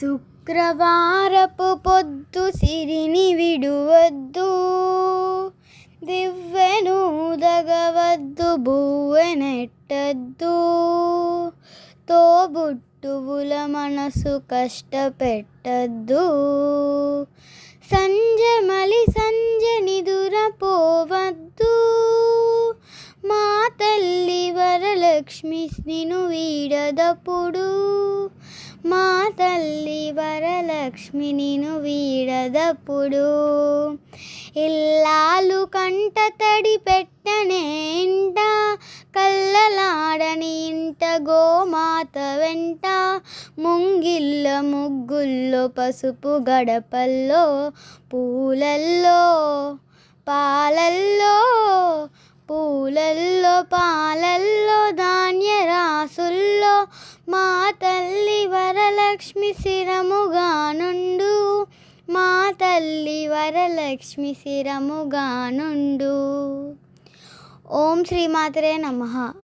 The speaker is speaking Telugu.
శుక్రవారపు పొద్దు సిరిని విడువద్దు. దివ్వెను దగవద్దు బువ్వెనెట్టద్దు. తోబుట్టువుల మనసు కష్టపెట్టద్దు. సంజమలి సంజ నిదురపోవద్దు మా తల్లి వరలక్ష్మి నిను వీడదప్పుడు వరలక్ష్మి నిను వీడదప్పుడు. ఇల్లాలు కంట తడి పెట్టనే ఇంట కల్లలాడని ఇంట గోమాత వెంట ముంగిల్ల ముగ్గుల్లో పసుపు గడపల్లో పూలల్లో పాలల్లో పూలల్లో పాలల్లో ధాన్య రాసుల్లో మా తల్లి వరలక్ష్మి శిరముగానుండు. మా తల్లి వరలక్ష్మి శిరముగానుండు. ఓం శ్రీమాతరే నమః.